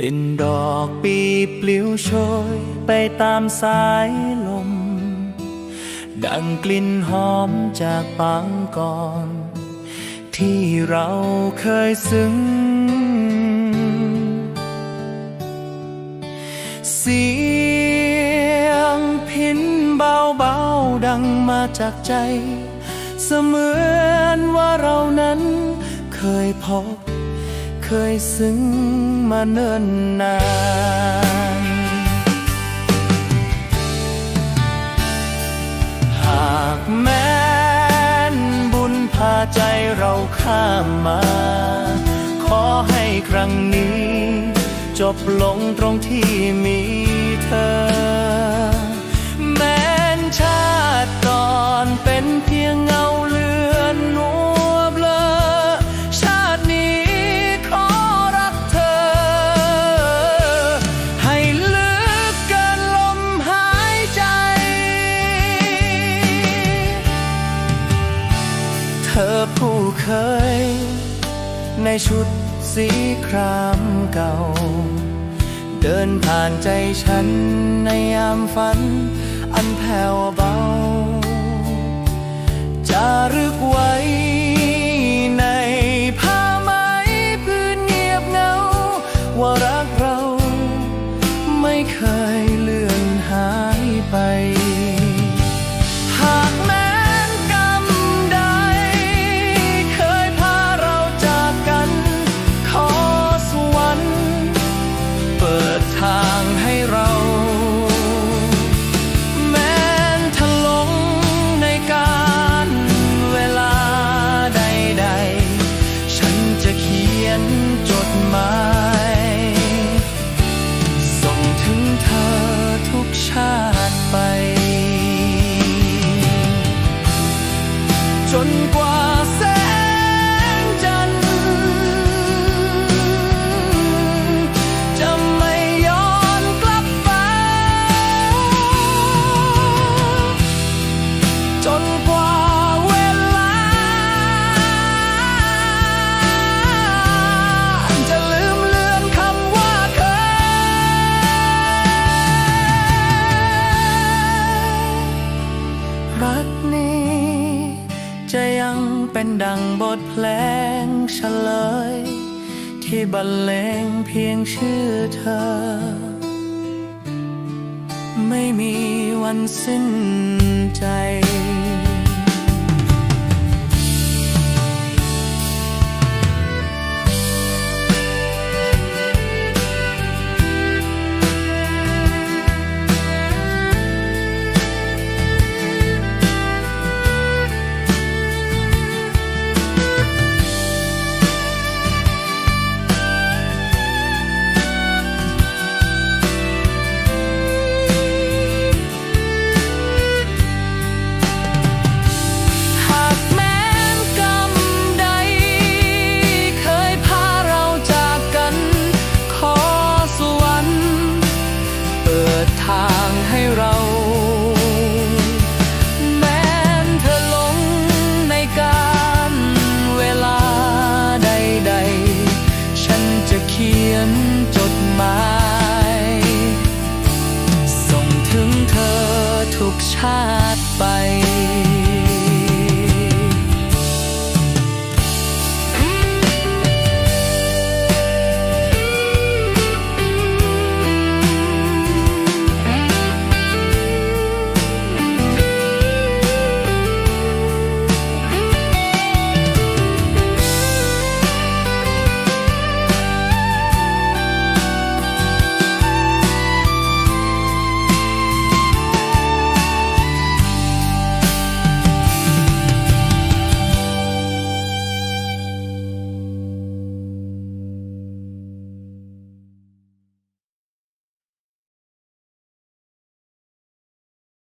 ลิ่นดอกปีปลิวโชยไปตามสายลม ดังกลิ่นหอมจากปางก่อน ที่เราเคยซึ้ง เสียงพินเบาๆดังมาจากใจ เสมือนว่าเรานั้นเคยพบ เคยซึ้งมาเนิ่นนานหากแม้นบุญพาใจเราข้ามมา ขอให้ครั้งนี้ จบลงตรงที่มีเธอ ธอผู้เคย ในชุดสีครามเก่า เดินผ่านใจฉันในยามฝัน อันแผ่วเบา จะรึกไว้ จะยังเป็นดังบทเพลงเฉลย ที่บรรเลงเพียงชื่อเธอ ไม่มีวันสิ้นใจ ทางให้เราแม้เธอหลงในการเวลาใดๆฉันจะเขียนจดหมายส่งถึงเธอทุกชาติไป